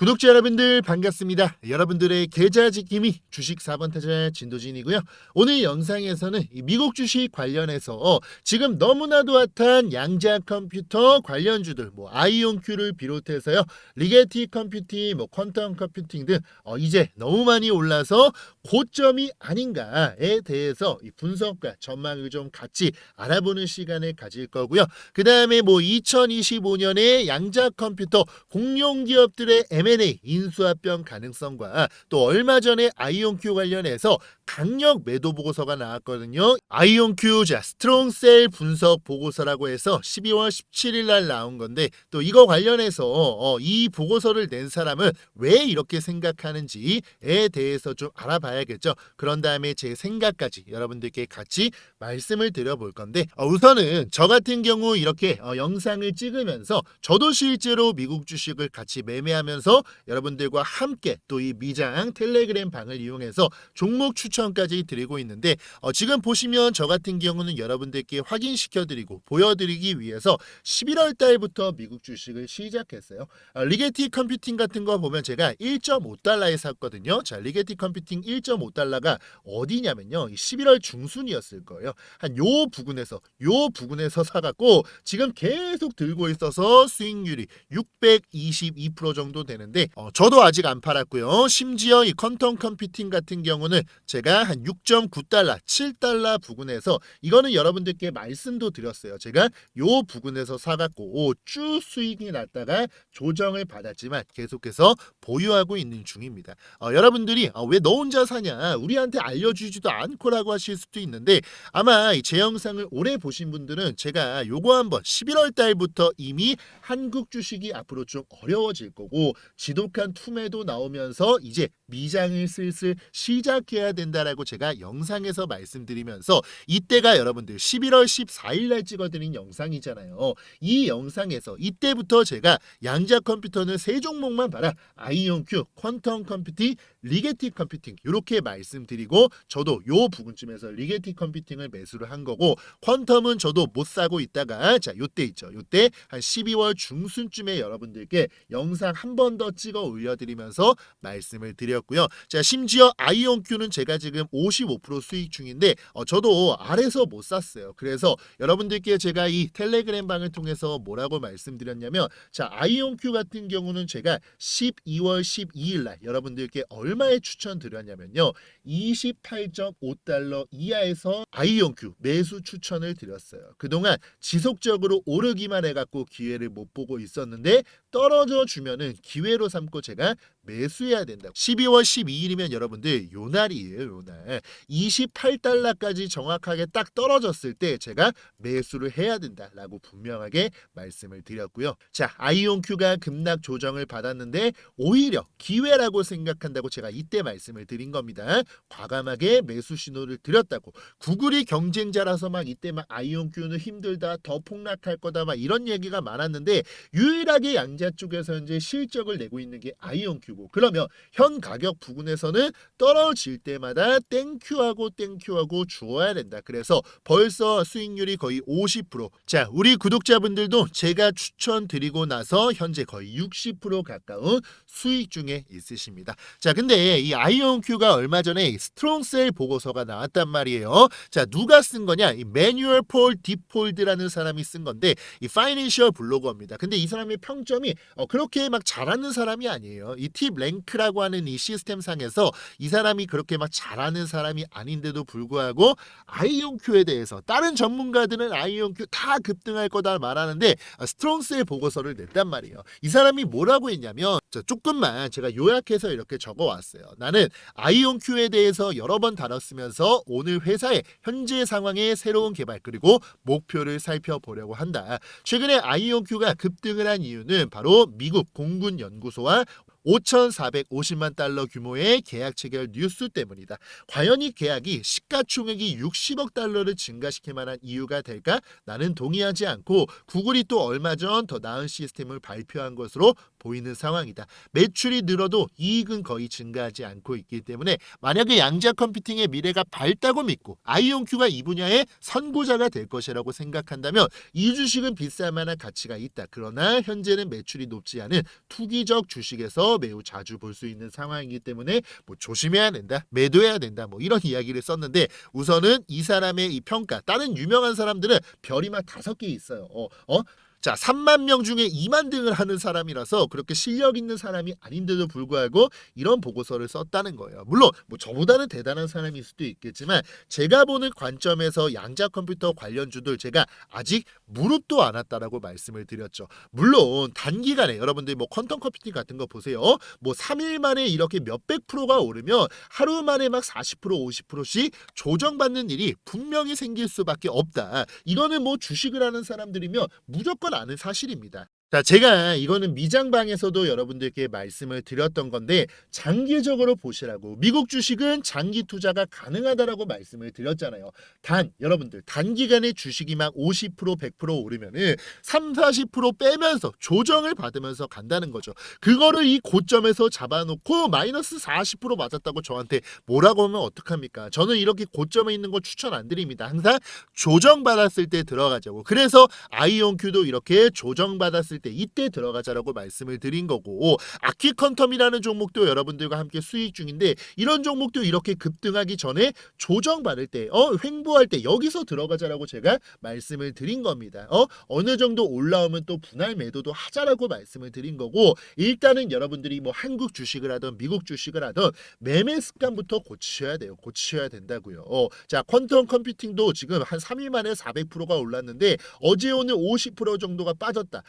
구독자 여러분들 반갑습니다. 여러분들의 계좌 지킴이 주식 4번 타자 진도진이고요. 오늘 영상에서는 이 미국 주식 관련해서 지금 너무나도 핫한 양자 컴퓨터 관련주들 뭐 아이온큐를 비롯해서요. 리게티 컴퓨팅, 뭐 퀀텀 컴퓨팅 등 어, 이제 너무 많이 올라서 고점이 아닌가에 대해서 이 분석과 전망을 좀 같이 알아보는 시간을 가질 거고요. 그 다음에 뭐 2025년에 양자 컴퓨터 공룡 기업들의 M&A 인수합병 가능성과 또 얼마 전에 아이온큐 관련해서 강력 매도 보고서가 나왔거든요. 아이온큐 자 스트롱셀 분석 보고서라고 해서 12월 17일 날 나온 건데 또 이거 관련해서 어, 이 보고서를 낸 사람은 왜 이렇게 생각하는지에 대해서 좀 알아봐야겠죠. 그런 다음에 제 생각까지 여러분들께 같이 말씀을 드려볼 건데 어, 우선은 저 같은 경우 이렇게 어, 영상을 찍으면서 저도 실제로 미국 주식을 같이 매매하면서 여러분들과 함께 또 이 미장 텔레그램 방을 이용해서 종목 추천까지 드리고 있는데 어, 지금 보시면 저 같은 경우는 여러분들께 확인시켜 드리고 보여드리기 위해서 11월 달부터 미국 주식을 시작했어요. 어, 리게티 컴퓨팅 같은 거 보면 제가 1.5달러에 샀거든요. 자, 리게티 컴퓨팅 1.5달러가 어디냐면요. 이 11월 중순이었을 거예요. 한 요 부근에서 요 부근에서 사갖고 지금 계속 들고 있어서 수익률이 622% 정도 되는 데 어, 저도 아직 안 팔았고요. 심지어 이 컨텀 컴퓨팅 같은 경우는 제가 한 6.9달러, 7달러 부근에서 이거는 여러분들께 말씀도 드렸어요. 제가 요 부근에서 사갖고 쭉 수익이 났다가 조정을 받았지만 계속해서 보유하고 있는 중입니다. 어, 여러분들이 어, 왜너 혼자 사냐 우리한테 알려주지도 않고라고 하실 수도 있는데 아마 이제 영상을 오래 보신 분들은 제가 요거 한번 11월 달부터 이미 한국 주식이 앞으로 좀 어려워질 거고 지독한 투매도 나오면서 이제 미장을 슬슬 시작해야 된다라고 제가 영상에서 말씀드리면서 이때가 여러분들 11월 14일 날 찍어드린 영상이잖아요. 이 영상에서 이때부터 제가 양자 컴퓨터는 세 종목만 봐라. 아이온큐, 퀀텀 컴퓨팅, 리게티 컴퓨팅 이렇게 말씀드리고 저도 요 부분쯤에서 리게티 컴퓨팅을 매수를 한 거고 퀀텀은 저도 못 사고 있다가 자 요때 있죠. 요때 한 12월 중순쯤에 여러분들께 영상 한 번 더 찍어 올려드리면서 말씀을 드렸고요. 자 심지어 아이온큐는 제가 지금 55% 수익 중인데 어, 저도 아래서 못 샀어요. 그래서 여러분들께 제가 이 텔레그램 방을 통해서 뭐라고 말씀드렸냐면 자 아이온큐 같은 경우는 제가 12월 12일 날 여러분들께 얼마에 추천드렸냐면요. 28.5달러 이하에서 아이온큐 매수 추천을 드렸어요. 그동안 지속적으로 오르기만 해갖고 기회를 못 보고 있었는데 떨어져 주면은 기회로 삼고 제가 매수해야 된다. 12월 12일이면 여러분들 요 날이에요, 요 날. 28달러까지 정확하게 딱 떨어졌을 때 제가 매수를 해야 된다라고 분명하게 말씀을 드렸고요. 자, 아이온큐가 급락 조정을 받았는데 오히려 기회라고 생각한다고 제가 이때 말씀을 드린 겁니다. 과감하게 매수 신호를 드렸다고. 구글이 경쟁자라서 막 이때 막 아이온큐는 힘들다, 더 폭락할 거다 막 이런 얘기가 많았는데 유일하게 양자 쪽에서 현재 실적을 내고 있는 게 아이온큐 고 그러면 현 가격 부근에서는 떨어질 때마다 땡큐하고 땡큐하고 주어야 된다. 그래서 벌써 수익률이 거의 50%. 자, 우리 구독자분들도 제가 추천드리고 나서 현재 거의 60% 가까운 수익 중에 있으십니다. 자, 근데 이 아이온큐가 얼마 전에 스트롱셀 보고서가 나왔단 말이에요. 자, 누가 쓴 거냐? 이 매뉴얼 폴 디폴드라는 사람이 쓴 건데 이 파이낸셜 블로거입니다. 근데 이 사람의 평점이 어, 그렇게 막 잘하는 사람이 아니에요. 이팁 랭크라고 하는 이 시스템 상에서 이 사람이 그렇게 막 잘하는 사람이 아닌데도 불구하고 아이온큐에 대해서 다른 전문가들은 아이온큐 다 급등할 거다 말하는데 아, 스트롱스의 보고서를 냈단 말이에요. 이 사람이 뭐라고 했냐면 자, 조금만 제가 요약해서 이렇게 적어왔어요. 나는 아이온큐에 대해서 여러 번 다뤘으면서 오늘 회사의 현재 상황의 새로운 개발 그리고 목표를 살펴보려고 한다. 최근에 아이온큐가 급등을 한 이유는 바로 미국 공군 연구소와 5,450만 달러 규모의 계약 체결 뉴스 때문이다. 과연 이 계약이 시가총액이 60억 달러를 증가시킬 만한 이유가 될까? 나는 동의하지 않고 구글이 또 얼마 전 더 나은 시스템을 발표한 것으로 보이는 상황이다. 매출이 늘어도 이익은 거의 증가하지 않고 있기 때문에 만약에 양자 컴퓨팅의 미래가 밝다고 믿고 아이온큐가 이 분야의 선구자가 될 것이라고 생각한다면 이 주식은 비쌀 만한 가치가 있다. 그러나 현재는 매출이 높지 않은 투기적 주식에서 매우 자주 볼 수 있는 상황이기 때문에 뭐 조심해야 된다, 매도해야 된다, 뭐 이런 이야기를 썼는데 우선은 이 사람의 이 평가 다른 유명한 사람들은 별이 막 다섯 개 있어요. 어, 어? 자, 3만 명 중에 2만 등을 하는 사람이라서 그렇게 실력 있는 사람이 아닌데도 불구하고 이런 보고서를 썼다는 거예요. 물론 뭐 저보다는 대단한 사람일 수도 있겠지만 제가 보는 관점에서 양자 컴퓨터 관련주들 제가 아직 무릎도 안 왔다라고 말씀을 드렸죠. 물론 단기간에 여러분들 뭐 퀀텀 컴퓨팅 같은 거 보세요. 뭐 3일 만에 이렇게 몇백 프로가 오르면 하루 만에 막 40% 50%씩 조정받는 일이 분명히 생길 수밖에 없다. 이거는 뭐 주식을 하는 사람들이면 무조건 아는 사실입니다. 자, 제가 이거는 미장방에서도 여러분들께 말씀을 드렸던 건데 장기적으로 보시라고 미국 주식은 장기 투자가 가능하다라고 말씀을 드렸잖아요. 단 여러분들 단기간에 주식이 막 50% 100% 오르면은 3, 40% 빼면서 조정을 받으면서 간다는 거죠. 그거를 이 고점에서 잡아놓고 마이너스 40% 맞았다고 저한테 뭐라고 하면 어떡합니까? 저는 이렇게 고점에 있는 거 추천 안 드립니다. 항상 조정 받았을 때 들어가자고. 그래서 아이온큐도 이렇게 조정 받았을 때 이때 들어가자라고 말씀을 드린 거고 아키컨텀이라는 종목도 여러분들과 함께 수익 중인데 이런 종목도 이렇게 급등하기 전에 조정받을 때 어, 횡보할 때 여기서 들어가자라고 제가 말씀을 드린 겁니다. 어, 어느 정도 올라오면 또 분할 매도도 하자라고 말씀을 드린 거고 일단은 여러분들이 뭐 한국 주식을 하던 미국 주식을 하던 매매 습관부터 고치셔야 돼요. 고치셔야 된다고요. 어, 자, 퀀텀 컴퓨팅도 지금 한 3일 만에 400%가 올랐는데 어제 오늘 50% 정도가 빠졌다.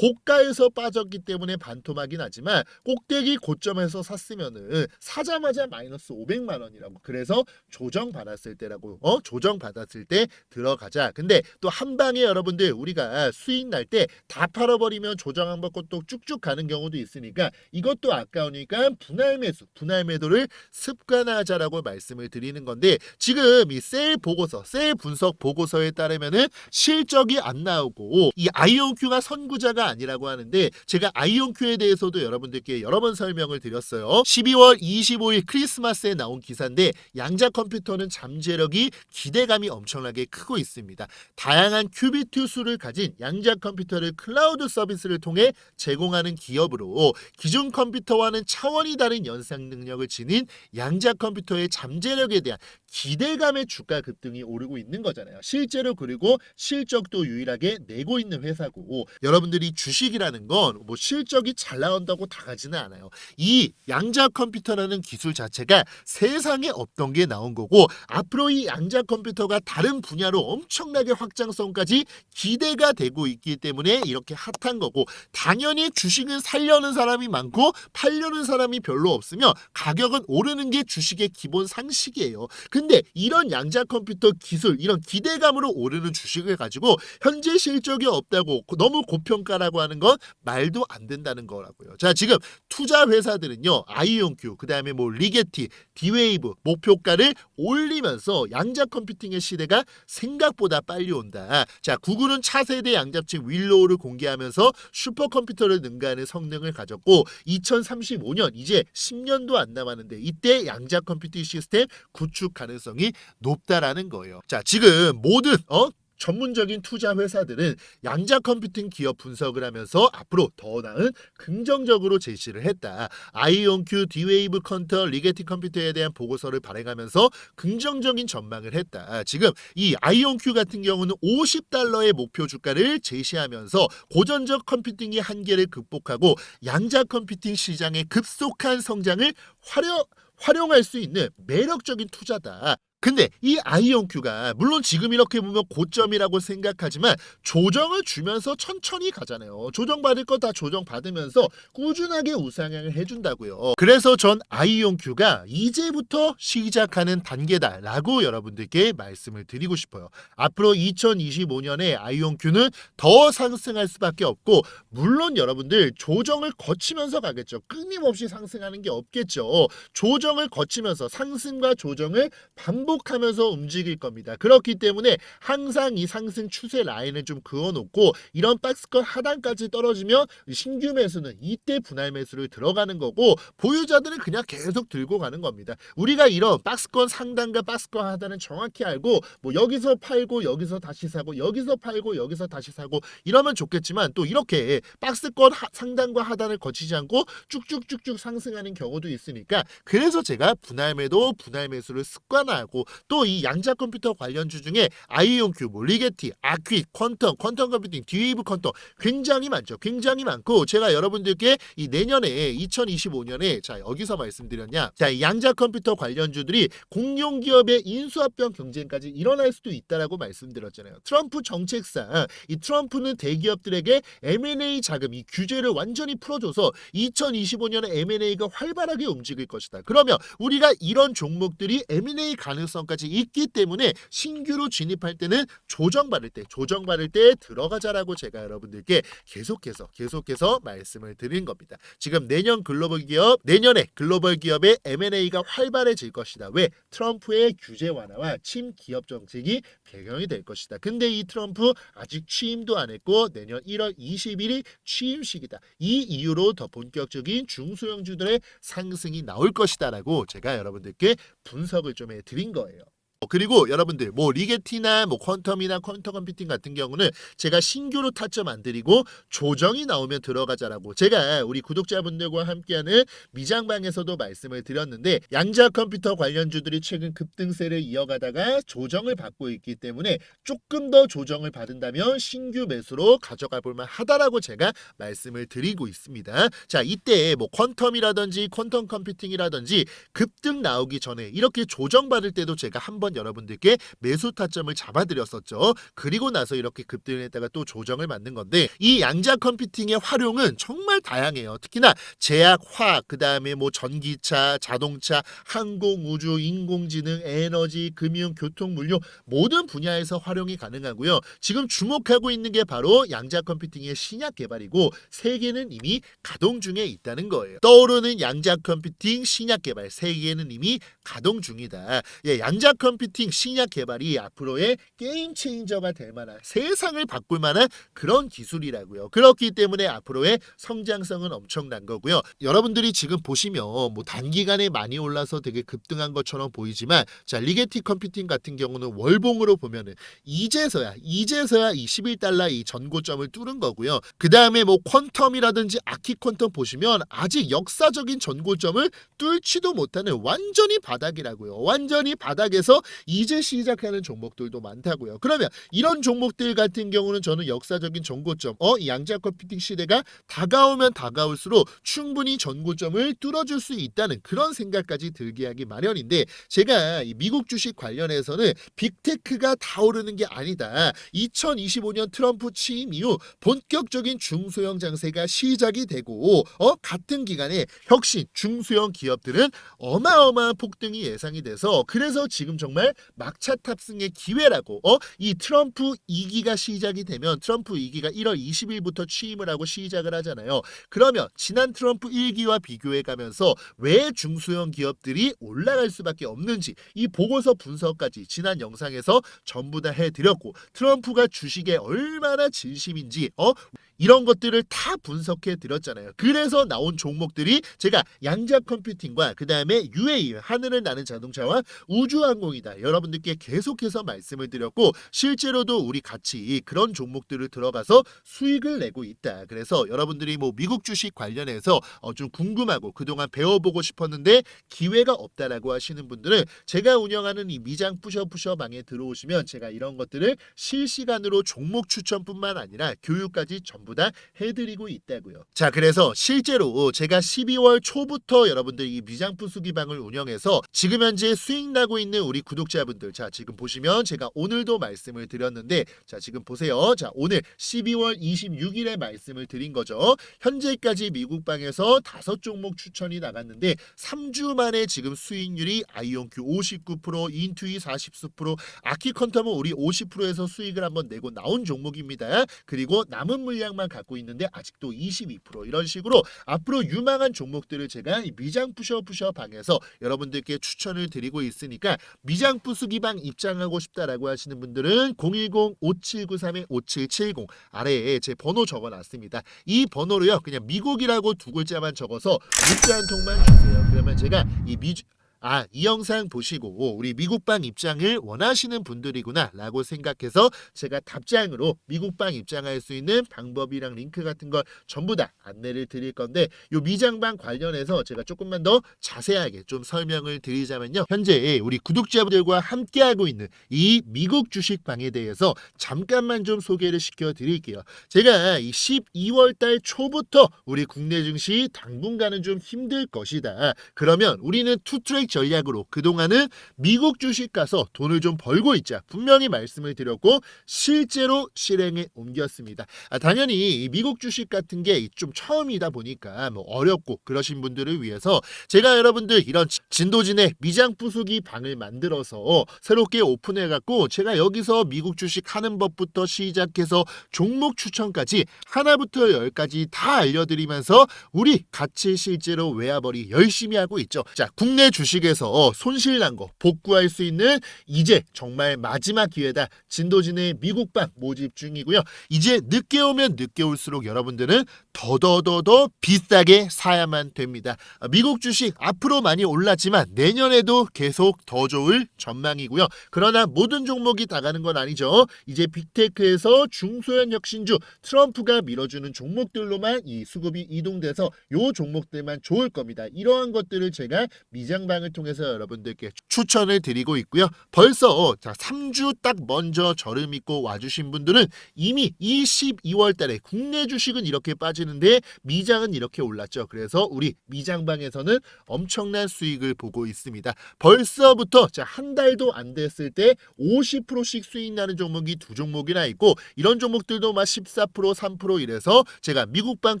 고가에서 빠졌기 때문에 반토막이 나지만 꼭대기 고점에서 샀으면은 사자마자 마이너스 500만 원이라고. 그래서 조정 받았을 때라고. 어? 조정 받았을 때 들어가자. 근데 또 한 방에 여러분들 우리가 수익 날 때 다 팔아버리면 조정 한번 것도 쭉쭉 가는 경우도 있으니까 이것도 아까우니까 분할 매수, 분할 매도를 습관화하자라고 말씀을 드리는 건데 지금 이 셀 보고서, 셀 분석 보고서에 따르면은 실적이 안 나오고 이 아이온큐가 선구자가 아니라 고 하는데 제가 아이온큐에 대해서도 여러분들께 여러 번 설명을 드렸어요. 12월 25일 크리스마스에 나온 기사인데 양자 컴퓨터는 잠재력이 기대감이 엄청나게 크고 있습니다. 다양한 큐비트 수를 가진 양자 컴퓨터를 클라우드 서비스를 통해 제공하는 기업으로 기존 컴퓨터와는 차원이 다른 연상 능력을 지닌 양자 컴퓨터의 잠재력에 대한 기대감의 주가 급등이 오르고 있는 거잖아요. 실제로 그리고 실적도 유일하게 내고 있는 회사고 여러분들이 주 식이라는 건 뭐 실적이 잘 나온다고 다 가지는 않아요. 이 양자 컴퓨터라는 기술 자체가 세상에 없던 게 나온 거고 앞으로 이 양자 컴퓨터가 다른 분야로 엄청나게 확장성까지 기대가 되고 있기 때문에 이렇게 핫한 거고 당연히 주식은 살려는 사람이 많고 팔려는 사람이 별로 없으면 가격은 오르는 게 주식의 기본 상식이에요. 근데 이런 양자 컴퓨터 기술 이런 기대감으로 오르는 주식을 가지고 현재 실적이 없다고 너무 고평가라고 하는 건 말도 안 된다는 거라고요. 자 지금 투자 회사들은요 아이온큐 그다음에 뭐 리게티 디웨이브 목표가를 올리면서 양자 컴퓨팅의 시대가 생각보다 빨리 온다. 자 구글은 차세대 양자층 윌로우를 공개하면서 슈퍼컴퓨터를 능가하는 성능을 가졌고 2035년 이제 10년도 안 남았는데 이때 양자 컴퓨팅 시스템 구축 가능성이 높다라는 거예요. 자 지금 모든 어 전문적인 투자 회사들은 양자 컴퓨팅 기업 분석을 하면서 앞으로 더 나은 긍정적으로 제시를 했다. 아이온큐, 디웨이브 컨터, 리게티 컴퓨터에 대한 보고서를 발행하면서 긍정적인 전망을 했다. 지금 이 아이온큐 같은 경우는 50달러의 목표 주가를 제시하면서 고전적 컴퓨팅의 한계를 극복하고 양자 컴퓨팅 시장의 급속한 성장을 활용 활용할 수 있는 매력적인 투자다. 근데 이 아이온큐가 물론 지금 이렇게 보면 고점이라고 생각하지만 조정을 주면서 천천히 가잖아요. 조정받을 거 다 조정받으면서 꾸준하게 우상향을 해준다고요. 그래서 전 아이온큐가 이제부터 시작하는 단계다라고 여러분들께 말씀을 드리고 싶어요. 앞으로 2025년에 아이온큐는 더 상승할 수밖에 없고 물론 여러분들 조정을 거치면서 가겠죠. 끊임없이 상승하는 게 없겠죠. 조정을 거치면서 상승과 조정을 반복 반복하면서 움직일 겁니다. 그렇기 때문에 항상 이 상승 추세 라인을 좀 그어놓고 이런 박스권 하단까지 떨어지면 신규 매수는 이때 분할 매수를 들어가는 거고 보유자들은 그냥 계속 들고 가는 겁니다. 우리가 이런 박스권 상단과 박스권 하단은 정확히 알고 뭐 여기서 팔고 여기서 다시 사고 여기서 팔고 여기서 다시 사고 이러면 좋겠지만 또 이렇게 박스권 하- 상단과 하단을 거치지 않고 쭉쭉쭉쭉 상승하는 경우도 있으니까 그래서 제가 분할 매도 분할 매수를 습관화하고 또 이 양자 컴퓨터 관련주 중에 아이온큐, 뭐 리게티, 아퀴, 퀀텀, 퀀텀 컴퓨팅, 디웨이브 퀀텀 굉장히 많죠. 굉장히 많고 제가 여러분들께 이 내년에 2025년에 자 여기서 말씀드렸냐 자이 양자 컴퓨터 관련주들이 공룡 기업의 인수합병 경쟁까지 일어날 수도 있다라고 말씀드렸잖아요. 트럼프 정책상 이 트럼프는 대기업들에게 M&A 자금 이 규제를 완전히 풀어줘서 2025년에 M&A가 활발하게 움직일 것이다. 그러면 우리가 이런 종목들이 M&A 가능성 까지 있기 때문에 신규로 진입할 때는 조정받을 때 조정받을 때 들어가자라고 제가 여러분들께 계속해서 계속해서 말씀을 드린 겁니다. 지금 내년 글로벌 기업 내년에 글로벌 기업의 M&A가 활발해질 것이다. 왜? 트럼프의 규제 완화와 침 기업 정책이 배경이 될 것이다. 근데 이 트럼프 아직 취임도 안 했고 내년 1월 20일이 취임식이다. 이 이유로 더 본격적인 중소형주들의 상승이 나올 것이다라고 제가 여러분들께 분석을 좀 해드린 거예요. 어, 그리고 여러분들 뭐 리게티나 뭐 퀀텀이나 퀀텀 컴퓨팅 같은 경우는 제가 신규로 타점 안 드리고 조정이 나오면 들어가자라고 제가 우리 구독자분들과 함께하는 미장방에서도 말씀을 드렸는데 양자 컴퓨터 관련주들이 최근 급등세를 이어가다가 조정을 받고 있기 때문에 조금 더 조정을 받은다면 신규 매수로 가져가 볼만 하다라고 제가 말씀을 드리고 있습니다. 자 이때 뭐 퀀텀이라든지 퀀텀 컴퓨팅이라든지 급등 나오기 전에 이렇게 조정받을 때도 제가 한번 여러분들께 매수 타점을 잡아드렸었죠. 그리고 나서 이렇게 급등을 했다가 또 조정을 맞는 건데 이 양자 컴퓨팅의 활용은 정말 다양해요. 특히나 제약, 화학, 그 다음에 뭐 전기차, 자동차, 항공, 우주, 인공지능, 에너지, 금융, 교통, 물류 모든 분야에서 활용이 가능하고요. 지금 주목하고 있는 게 바로 양자 컴퓨팅의 신약 개발이고 세계는 이미 가동 중에 있다는 거예요. 떠오르는 양자 컴퓨팅 신약 개발 세계는 이미 가동 중이다. 예, 양자 컴퓨팅 신약 개발이 앞으로의 게임 체인저가 될 만한 세상을 바꿀 만한 그런 기술이라고요. 그렇기 때문에 앞으로의 성장성은 엄청난 거고요. 여러분들이 지금 보시면 뭐 단기간에 많이 올라서 되게 급등한 것처럼 보이지만 자 리게티 컴퓨팅 같은 경우는 월봉으로 보면은 이제서야 이제서야 이 11달러 이 전고점을 뚫은 거고요. 그 다음에 뭐 퀀텀이라든지 아키 퀀텀 보시면 아직 역사적인 전고점을 뚫지도 못하는 완전히 바닥이라고요. 완전히 바닥에서 이제 시작하는 종목들도 많다고요. 그러면 이런 종목들 같은 경우는 저는 역사적인 전고점, 어, 이 양자 컴퓨팅 시대가 다가오면 다가올수록 충분히 전고점을 뚫어줄 수 있다는 그런 생각까지 들게 하기 마련인데 제가 이 미국 주식 관련해서는 빅테크가 다 오르는 게 아니다. 2025년 트럼프 취임 이후 본격적인 중소형 장세가 시작이 되고 어 같은 기간에 혁신 중소형 기업들은 어마어마한 폭등이 예상이 돼서 그래서 지금 정말 막차 탑승의 기회라고. 어? 이 트럼프 2기가 시작이 되면 트럼프 2기가 1월 20일부터 취임을 하고 시작을 하잖아요. 그러면 지난 트럼프 1기와 비교해 가면서 왜 중소형 기업들이 올라갈 수밖에 없는지 이 보고서 분석까지 지난 영상에서 전부 다 해드렸고 트럼프가 주식에 얼마나 진심인지 어 이런 것들을 다 분석해 드렸잖아요. 그래서 나온 종목들이 제가 양자 컴퓨팅과 그 다음에 UAE 하늘을 나는 자동차와 우주항공이다. 여러분들께 계속해서 말씀을 드렸고 실제로도 우리 같이 그런 종목들을 들어가서 수익을 내고 있다. 그래서 여러분들이 뭐 미국 주식 관련해서 어, 좀 궁금하고 그동안 배워보고 싶었는데 기회가 없다라고 하시는 분들은 제가 운영하는 이 미장 푸셔푸셔 방에 들어오시면 제가 이런 것들을 실시간으로 종목 추천뿐만 아니라 교육까지 전부 다 해드리고 있다고요. 자, 그래서 실제로 제가 12월 초부터 여러분들 이 미장푸 수기방을 운영해서 지금 현재 수익 나고 있는 우리 구독자분들, 자 지금 보시면 제가 오늘도 말씀을 드렸는데, 자 지금 보세요. 자 오늘 12월 26일에 말씀을 드린 거죠. 현재까지 미국방에서 다섯 종목 추천이 나갔는데 3주 만에 지금 수익률이 아이온큐 59%, 인투이 40%, 아키컨텀은 우리 50%에서 수익을 한번 내고 나온 종목입니다. 그리고 남은 물량만 종목만 갖고 있는데 아직도 22% 이런 식으로 앞으로 유망한 종목들을 제가 이 미장 푸셔 푸셔 방에서 여러분들께 추천을 드리고 있으니까 미장 부수기 방 입장하고 싶다라고 하시는 분들은 010-5793-5770 아래에 제 번호 적어놨습니다. 이 번호로요 그냥 미국이라고 두 글자만 적어서 문자 한 통만 주세요. 그러면 제가 이 미주 아, 이 영상 보시고 우리 미국방 입장을 원하시는 분들이구나 라고 생각해서 제가 답장으로 미국방 입장할 수 있는 방법이랑 링크 같은 걸 전부 다 안내를 드릴 건데 요 미장방 관련해서 제가 조금만 더 자세하게 좀 설명을 드리자면요. 현재 우리 구독자분들과 함께하고 있는 이 미국 주식방에 대해서 잠깐만 좀 소개를 시켜 드릴게요. 제가 이 12월 달 초부터 우리 국내 증시 당분간은 좀 힘들 것이다. 그러면 우리는 투트랙 전략으로 그동안은 미국 주식 가서 돈을 좀 벌고 있자 분명히 말씀을 드렸고 실제로 실행에 옮겼습니다. 아, 당연히 이 미국 주식 같은 게 좀 처음이다 보니까 뭐 어렵고 그러신 분들을 위해서 제가 여러분들 이런 지- 진도진의 미장 부수기 방을 만들어서 새롭게 오픈해 갖고 제가 여기서 미국 주식 하는 법부터 시작해서 종목 추천까지 하나부터 열까지 다 알려드리면서 우리 같이 실제로 외화벌이 열심히 하고 있죠. 자, 국내 주식 에서 손실 난 거 복구할 수 있는 이제 정말 마지막 기회다. 진도진의 미국방 모집 중이고요. 이제 늦게 오면 늦게 올수록 여러분들은 더더더더 비싸게 사야만 됩니다. 아, 미국 주식 앞으로 많이 올랐지만 내년에도 계속 더 좋을 전망이고요. 그러나 모든 종목이 다 가는 건 아니죠. 이제 빅테크에서 중소형 혁신주 트럼프가 밀어주는 종목들로만 이 수급이 이동돼서 요 종목들만 좋을 겁니다. 이러한 것들을 제가 미장방을 통해서 여러분들께 추천을 드리고 있고요. 벌써 자 3주 딱 먼저 저를 믿고 와주신 분들은 이미 이 12월 달에 국내 주식은 이렇게 빠지는데 미장은 이렇게 올랐죠. 그래서 우리 미장방에서는 엄청난 수익을 보고 있습니다. 벌써부터 자 한 달도 안 됐을 때 50%씩 수익 나는 종목이 두 종목이나 있고 이런 종목들도 막 14% 3% 이래서 제가 미국방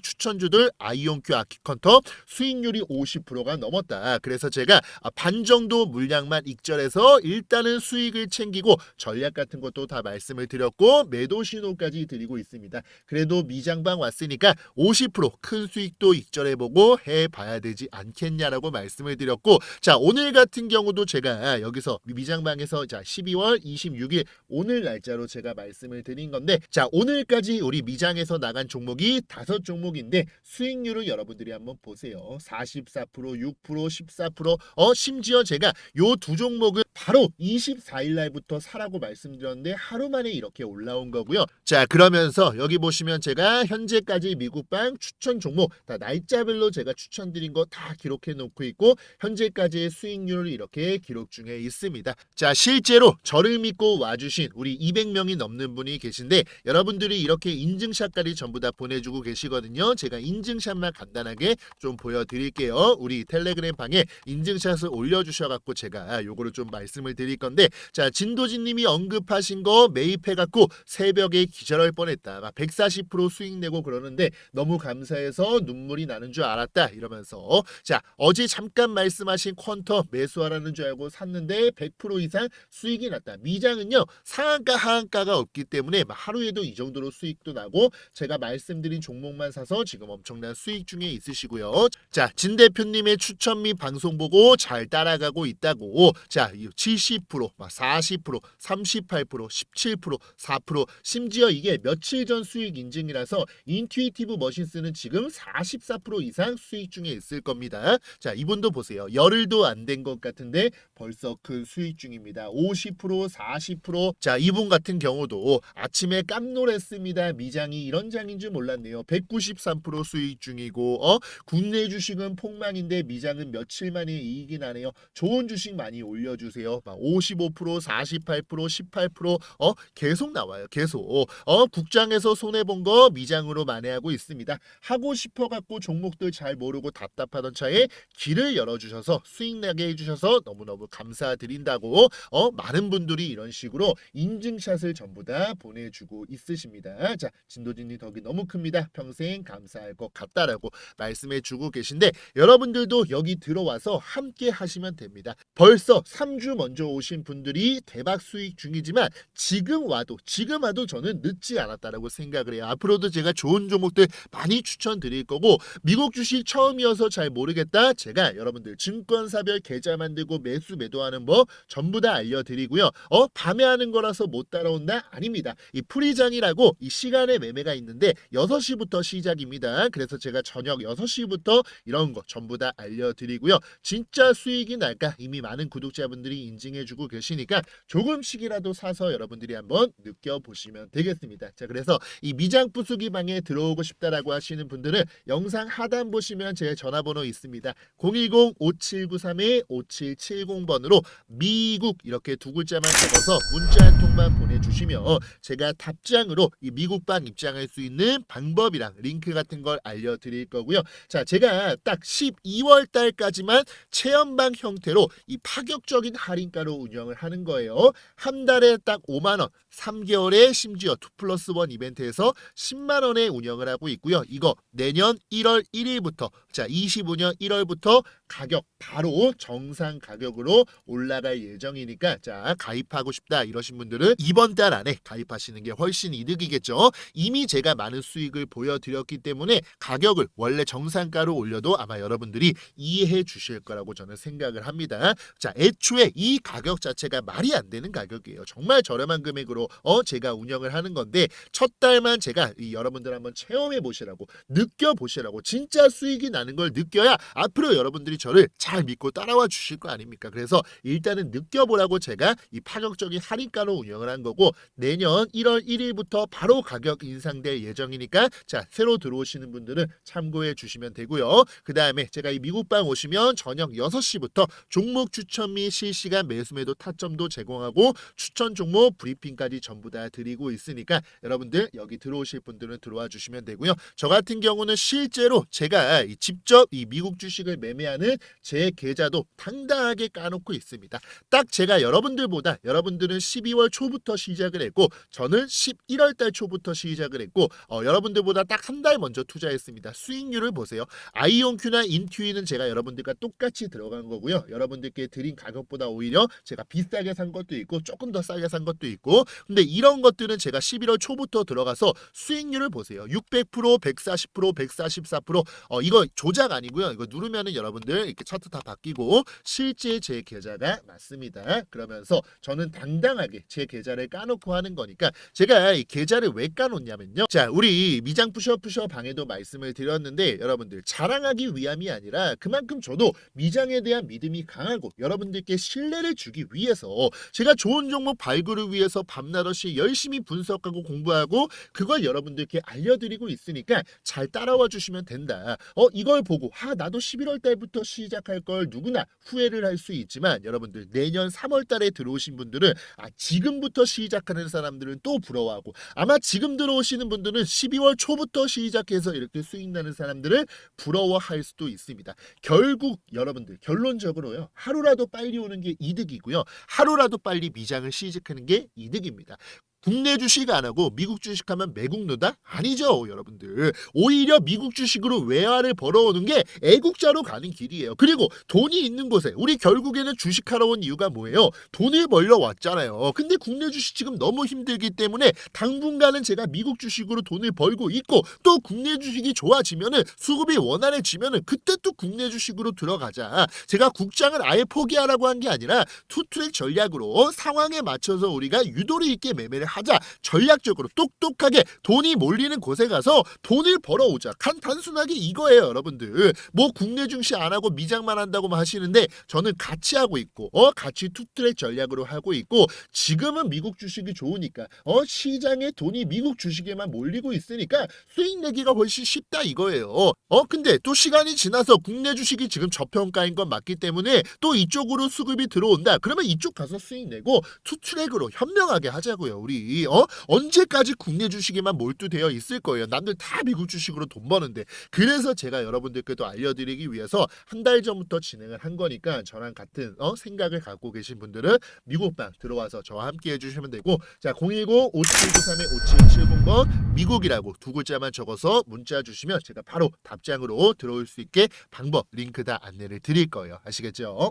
추천주들 아이온큐 아키컨터 수익률이 50%가 넘었다. 그래서 제가 아, 반 정도 물량만 익절해서 일단은 수익을 챙기고 전략 같은 것도 다 말씀을 드렸고 매도 신호까지 드리고 있습니다. 그래도 미장방 왔으니까 50%큰 수익도 익절해보고 해봐야 되지 않겠냐라고 말씀을 드렸고 자 오늘 같은 경우도 제가 여기서 미장방에서 자 12월 26일 오늘 날짜로 제가 말씀을 드린 건데 자 오늘까지 우리 미장에서 나간 종목이 다섯 종목인데 수익률을 여러분들이 한번 보세요 44% 6% 14%어 심지어 제가 요 두 종목을 바로 24일 날부터 사라고 말씀드렸는데 하루 만에 이렇게 올라온 거고요 자 그러면서 여기 보시면 제가 현재까지 미국방 추천 종목 다 날짜별로 제가 추천드린 거 다 기록해 놓고 있고 현재까지의 수익률을 이렇게 기록 중에 있습니다. 자, 실제로 저를 믿고 와주신 우리 200명이 넘는 분이 계신데 여러분들이 이렇게 인증샷까지 전부 다 보내주고 계시거든요. 제가 인증샷만 간단하게 좀 보여드릴게요. 우리 텔레그램 방에 인증샷 을 올려주셔갖고 제가 요거를 좀 말씀을 드릴 건데 자, 진도진님이 언급하신 거 매입해갖고 새벽에 기절할 뻔했다. 막 140% 수익 내고 그러는데 너무 감사해서 눈물이 나는 줄 알았다 이러면서 자 어제 잠깐 말씀하신 퀀터 매수하라는 줄 알고 샀는데 100% 이상 수익이 났다. 미장은요 상한가 하한가가 없기 때문에 막 하루에도 이 정도로 수익도 나고 제가 말씀드린 종목만 사서 지금 엄청난 수익 중에 있으시고요. 자 진 대표님의 추천 및 방송 보고 잘 따라가고 있다고 자 70%, 막 40%, 38%, 17%, 4% 심지어 이게 며칠 전 수익 인증이라서 인투이티브 머신스는 지금 44% 이상 수익 중에 있을 겁니다. 자, 이분도 보세요. 열흘도 안 된 것 같은데 벌써 큰 수익 중입니다. 50%, 40%. 자, 이분 같은 경우도 아침에 깜놀했습니다. 미장이 이런 장인 줄 몰랐네요. 193% 수익 중이고 어? 국내 주식은 폭망인데 미장은 며칠 만에 이익 이 나네요. 좋은 주식 많이 올려주세요. 막 55%, 48%, 18% 어? 계속 나와요. 계속. 어? 국장에서 손해 본 거 미장으로 만회하고 있습니다. 하고 싶어 갖고 종목들 잘 모르고 답답하던 차에 길을 열어주셔서 수익 나게 해주셔서 너무너무 감사드린다고 어 많은 분들이 이런 식으로 인증샷을 전부 다 보내주고 있으십니다. 자 진도진님 덕이 너무 큽니다. 평생 감사할 것 같다라고 말씀해주고 계신데 여러분들도 여기 들어와서 함께 쉽게 하시면 됩니다. 벌써 3주 먼저 오신 분들이 대박 수익 중이지만 지금 와도 지금 와도 저는 늦지 않았다라고 생각을 해요. 앞으로도 제가 좋은 종목들 많이 추천드릴 거고 미국 주식 처음이어서 잘 모르겠다. 제가 여러분들 증권사별 계좌 만들고 매수 매도하는 법 전부 다 알려드리고요. 어 밤에 하는 거라서 못 따라온다? 아닙니다. 이 프리장이라고 이 시간에 매매가 있는데 6시부터 시작입니다. 그래서 제가 저녁 6시부터 이런 거 전부 다 알려드리고요. 진짜 수익이 날까 이미 많은 구독자분들이 인증해주고 계시니까 조금씩이라도 사서 여러분들이 한번 느껴보시면 되겠습니다. 자 그래서 이 미장 부수기 방에 들어오고 싶다라고 하시는 분들은 영상 하단 보시면 제 전화번호 있습니다. 010-5793-5770번으로 미국 이렇게 두 글자만 적어서 문자 한 통만 보내주시면 제가 답장으로 이 미국방 입장할 수 있는 방법이랑 링크 같은 걸 알려드릴 거고요. 자, 제가 딱 12월 달까지만 체험 방 형태로 이 파격적인 할인가로 운영을 하는 거예요. 한 달에 딱 5만 원, 3개월에 심지어 2 플러스 1 이벤트에서 10만 원에 운영을 하고 있고요. 이거 내년 1월 1일부터 자, 25년 1월부터 가격 바로 정상 가격으로 올라갈 예정이니까 자, 가입하고 싶다 이러신 분들은 이번 달 안에 가입하시는 게 훨씬 이득이겠죠. 이미 제가 많은 수익을 보여드렸기 때문에 가격을 원래 정상가로 올려도 아마 여러분들이 이해해 주실 거라고 저는 생각을 합니다. 자, 애초에 이 가격 자체가 말이 안 되는 가격이에요. 정말 저렴한 금액으로 어 제가 운영을 하는 건데 첫 달만 제가 이 여러분들 한번 체험해 보시라고 느껴 보시라고 진짜 수익이 나는 걸 느껴야 앞으로 여러분들이 저를 잘 믿고 따라와 주실 거 아닙니까? 그래서 일단은 느껴보라고 제가 이 파격적인 할인가로 운영을 한 거고 내년 1월 1일부터 바로 가격 인상될 예정이니까 자 새로 들어오시는 분들은 참고해 주시면 되고요. 그 다음에 제가 이 미국방 오시면 저녁 6 시부터 종목 추천 및 실시간 매수매도 타점도 제공하고 추천 종목 브리핑까지 전부 다 드리고 있으니까 여러분들 여기 들어오실 분들은 들어와 주시면 되고요. 저 같은 경우는 실제로 제가 이 직접 이 미국 주식을 매매하는 제 계좌도 당당하게 까놓고 있습니다. 딱 제가 여러분들보다 여러분들은 12월 초부터 시작을 했고 저는 11월 달 초부터 시작을 했고 어, 여러분들보다 딱 한 달 먼저 투자했습니다. 수익률을 보세요. 아이온큐나 인투이는 제가 여러분들과 똑같이 들어 간 거고요. 여러분들께 드린 가격보다 오히려 제가 비싸게 산 것도 있고 조금 더 싸게 산 것도 있고 근데 이런 것들은 제가 11월 초부터 들어가서 수익률을 보세요. 600%, 140%, 144% 어, 이거 조작 아니고요. 이거 누르면은 여러분들 이렇게 차트 다 바뀌고 실제 제 계좌가 맞습니다. 그러면서 저는 당당하게 제 계좌를 까놓고 하는 거니까 제가 이 계좌를 왜 까놓냐면요. 자, 우리 미장 푸셔 푸셔 방에도 말씀을 드렸는데 여러분들 자랑하기 위함이 아니라 그만큼 저도 미장 에 대한 믿음이 강하고 여러분들께 신뢰를 주기 위해서 제가 좋은 종목 발굴을 위해서 밤낮없이 열심히 분석하고 공부하고 그걸 여러분들께 알려드리고 있으니까 잘 따라와 주시면 된다. 어 이걸 보고 아 나도 11월 달부터 시작할 걸 누구나 후회를 할 수 있지만 여러분들 내년 3월 달에 들어오신 분들은 아 지금부터 시작하는 사람들은 또 부러워하고 아마 지금 들어오시는 분들은 12월 초부터 시작해서 이렇게 수익 나는 사람들을 부러워할 수도 있습니다. 결국 여러분들 결론적으로요 하루라도 빨리 오는 게 이득이고요 하루라도 빨리 미장을 시작하는 게 이득입니다. 국내 주식 안 하고 미국 주식하면 매국노다? 아니죠, 여러분들. 오히려 미국 주식으로 외화를 벌어오는 게 애국자로 가는 길이에요. 그리고 돈이 있는 곳에 우리 결국에는 주식하러 온 이유가 뭐예요? 돈을 벌러 왔잖아요. 근데 국내 주식 지금 너무 힘들기 때문에 당분간은 제가 미국 주식으로 돈을 벌고 있고 또 국내 주식이 좋아지면은 수급이 원활해지면은 그때 또 국내 주식으로 들어가자. 제가 국장을 아예 포기하라고 한 게 아니라 투트랙 전략으로 상황에 맞춰서 우리가 유도리 있게 매매를 하자. 전략적으로 똑똑하게 돈이 몰리는 곳에 가서 돈을 벌어오자. 간 단순하게 이거예요 여러분들. 뭐 국내 증시 안 하고 미장만 한다고 하시는데 저는 같이 하고 있고 어 같이 투트랙 전략으로 하고 있고 지금은 미국 주식이 좋으니까 어 시장에 돈이 미국 주식에만 몰리고 있으니까 수익 내기가 훨씬 쉽다 이거예요. 어 근데 또 시간이 지나서 국내 주식이 지금 저평가인 건 맞기 때문에 또 이쪽으로 수급이 들어온다. 그러면 이쪽 가서 수익 내고 투트랙으로 현명하게 하자고요 우리 어 언제까지 국내 주식에만 몰두되어 있을 거예요. 남들 다 미국 주식으로 돈 버는데 그래서 제가 여러분들께도 알려드리기 위해서 한 달 전부터 진행을 한 거니까 저랑 같은 어 생각을 갖고 계신 분들은 미국방 들어와서 저와 함께 해주시면 되고 자 010 5793 5770번 미국이라고 두 글자만 적어서 문자 주시면 제가 바로 답장으로 들어올 수 있게 방법 링크 다 안내를 드릴 거예요. 아시겠죠?